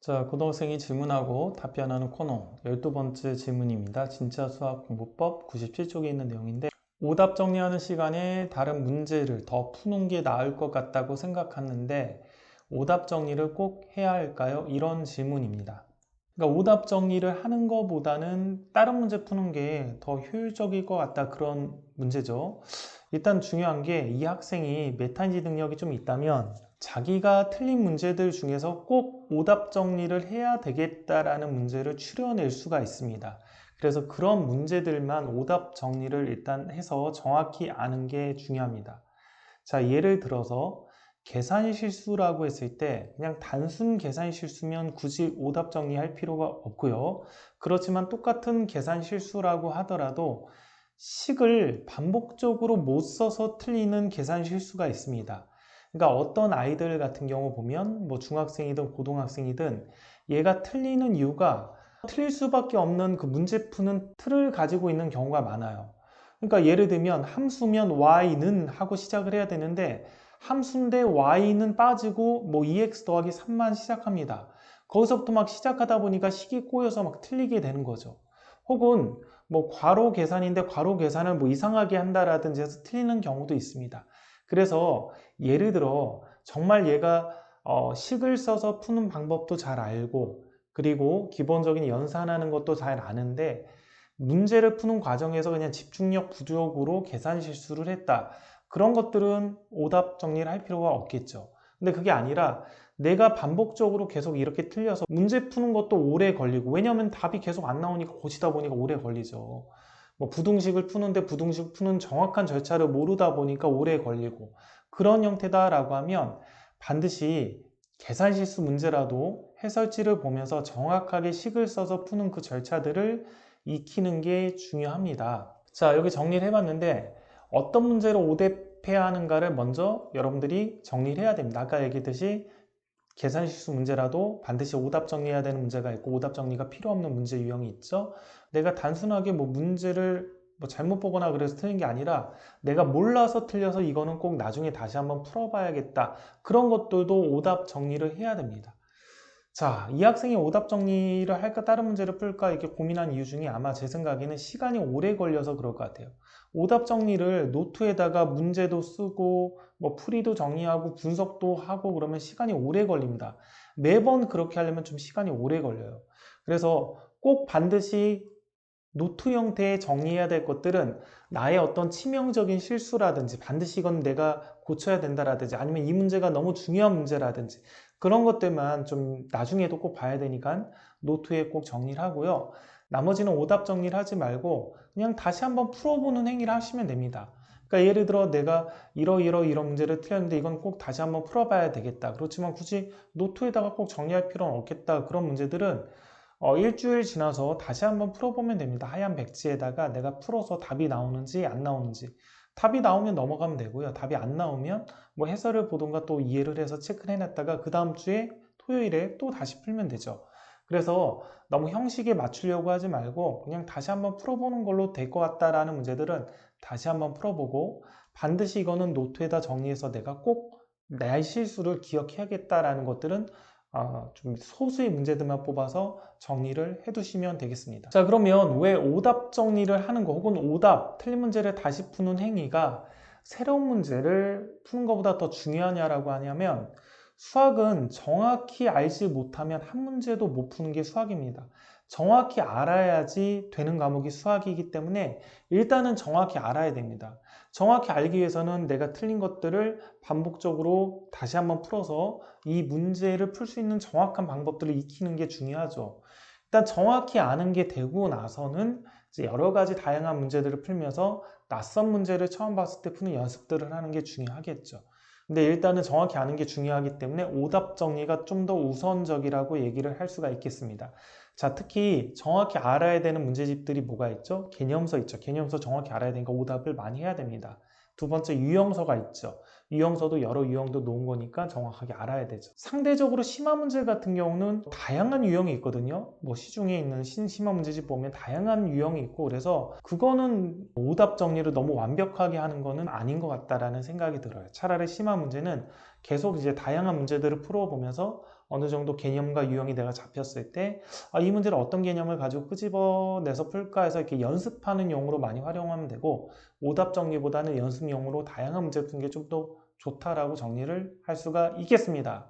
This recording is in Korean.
자, 고등학생이 질문하고 답변하는 코너 12번째 질문입니다. 진짜 수학 공부법 97쪽에 있는 내용인데 오답 정리하는 시간에 다른 문제를 더 푸는 게 나을 것 같다고 생각하는데 오답 정리를 꼭 해야 할까요? 이런 질문입니다. 그러니까 오답 정리를 하는 것보다는 다른 문제 푸는 게 더 효율적일 것 같다 그런 문제죠. 일단 중요한 게 이 학생이 메타인지 능력이 좀 있다면 자기가 틀린 문제들 중에서 꼭 오답 정리를 해야 되겠다라는 문제를 추려낼 수가 있습니다. 그래서 그런 문제들만 오답 정리를 일단 해서 정확히 아는 게 중요합니다. 자, 예를 들어서 계산 실수라고 했을 때 그냥 단순 계산 실수면 굳이 오답 정리할 필요가 없고요. 그렇지만 똑같은 계산 실수라고 하더라도 식을 반복적으로 못 써서 틀리는 계산 실수가 있습니다. 그러니까 어떤 아이들 같은 경우 보면 뭐 중학생이든 고등학생이든 얘가 틀리는 이유가 틀릴 수밖에 없는 그 문제 푸는 틀을 가지고 있는 경우가 많아요. 그러니까 예를 들면 함수면 y는 하고 시작을 해야 되는데 함수인데 y는 빠지고 뭐 2x 더하기 3만 시작합니다. 거기서부터 막 시작하다 보니까 식이 꼬여서 막 틀리게 되는 거죠. 혹은 뭐 괄호 계산인데 괄호 계산을 뭐 이상하게 한다라든지 해서 틀리는 경우도 있습니다. 그래서 예를 들어 정말 얘가 어, 식을 써서 푸는 방법도 잘 알고 그리고 기본적인 연산하는 것도 잘 아는데 문제를 푸는 과정에서 그냥 집중력 부족으로 계산 실수를 했다. 그런 것들은 오답 정리를 할 필요가 없겠죠. 근데 그게 아니라 내가 반복적으로 계속 이렇게 틀려서 문제 푸는 것도 오래 걸리고 왜냐하면 답이 계속 안 나오니까 고치다 보니까 오래 걸리죠. 뭐 부등식을 푸는데 부등식 푸는 정확한 절차를 모르다 보니까 오래 걸리고 그런 형태다라고 하면 반드시 계산 실수 문제라도 해설지를 보면서 정확하게 식을 써서 푸는 그 절차들을 익히는 게 중요합니다. 자, 여기 정리를 해봤는데 어떤 문제를 오답해야 하는가를 먼저 여러분들이 정리를 해야 됩니다. 아까 얘기했듯이 계산 실수 문제라도 반드시 오답 정리해야 되는 문제가 있고 오답 정리가 필요 없는 문제 유형이 있죠. 내가 단순하게 뭐 문제를 뭐 잘못 보거나 그래서 틀린 게 아니라 내가 몰라서 틀려서 이거는 꼭 나중에 다시 한번 풀어봐야겠다. 그런 것들도 오답 정리를 해야 됩니다. 자, 이 학생이 오답 정리를 할까 다른 문제를 풀까 이렇게 고민한 이유 중에 아마 제 생각에는 시간이 오래 걸려서 그럴 것 같아요. 오답 정리를 노트에다가 문제도 쓰고 뭐 풀이도 정리하고 분석도 하고 그러면 시간이 오래 걸립니다. 매번 그렇게 하려면 좀 시간이 오래 걸려요. 그래서 꼭 반드시 노트 형태에 정리해야 될 것들은 나의 어떤 치명적인 실수라든지 반드시 이건 내가 고쳐야 된다라든지 아니면 이 문제가 너무 중요한 문제라든지 그런 것들만 좀 나중에도 꼭 봐야 되니까 노트에 꼭 정리를 하고요. 나머지는 오답 정리를 하지 말고 그냥 다시 한번 풀어보는 행위를 하시면 됩니다. 그러니까 예를 들어 내가 이러이러 이런 문제를 틀렸는데 이건 꼭 다시 한번 풀어봐야 되겠다. 그렇지만 굳이 노트에다가 꼭 정리할 필요는 없겠다. 그런 문제들은 어, 일주일 지나서 다시 한번 풀어보면 됩니다. 하얀 백지에다가 내가 풀어서 답이 나오는지 안 나오는지 답이 나오면 넘어가면 되고요. 답이 안 나오면 뭐 해설을 보던가 또 이해를 해서 체크를 해놨다가 그 다음 주에 토요일에 또 다시 풀면 되죠. 그래서 너무 형식에 맞추려고 하지 말고 그냥 다시 한번 풀어보는 걸로 될 것 같다라는 문제들은 다시 한번 풀어보고 반드시 이거는 노트에다 정리해서 내가 꼭 내 실수를 기억해야겠다라는 것들은 어, 좀 소수의 문제들만 뽑아서 정리를 해두시면 되겠습니다. 자 그러면 왜 오답 정리를 하는 거 혹은 오답 틀린 문제를 다시 푸는 행위가 새로운 문제를 푸는 것보다 더 중요하냐라고 하냐면 수학은 정확히 알지 못하면 한 문제도 못 푸는 게 수학입니다. 정확히 알아야지 되는 과목이 수학이기 때문에 일단은 정확히 알아야 됩니다. 정확히 알기 위해서는 내가 틀린 것들을 반복적으로 다시 한번 풀어서 이 문제를 풀 수 있는 정확한 방법들을 익히는 게 중요하죠. 일단 정확히 아는 게 되고 나서는 여러 가지 다양한 문제들을 풀면서 낯선 문제를 처음 봤을 때 푸는 연습들을 하는 게 중요하겠죠. 근데 일단은 정확히 아는 게 중요하기 때문에 오답 정리가 좀 더 우선적이라고 얘기를 할 수가 있겠습니다. 자, 특히 정확히 알아야 되는 문제집들이 뭐가 있죠? 개념서 있죠. 개념서 정확히 알아야 되니까 오답을 많이 해야 됩니다. 두 번째 유형서가 있죠. 유형서도 여러 유형도 놓은 거니까 정확하게 알아야 되죠. 상대적으로 심화 문제 같은 경우는 다양한 유형이 있거든요. 뭐 시중에 있는 심화 문제집 보면 다양한 유형이 있고 그래서 그거는 오답 정리를 너무 완벽하게 하는 거는 아닌 것 같다라는 생각이 들어요. 차라리 심화 문제는 계속 이제 다양한 문제들을 풀어보면서 어느 정도 개념과 유형이 내가 잡혔을 때, 아, 이 문제를 어떤 개념을 가지고 끄집어내서 풀까 해서 이렇게 연습하는 용으로 많이 활용하면 되고, 오답 정리보다는 연습용으로 다양한 문제를 푸는 게 좀 더 좋다라고 정리를 할 수가 있겠습니다.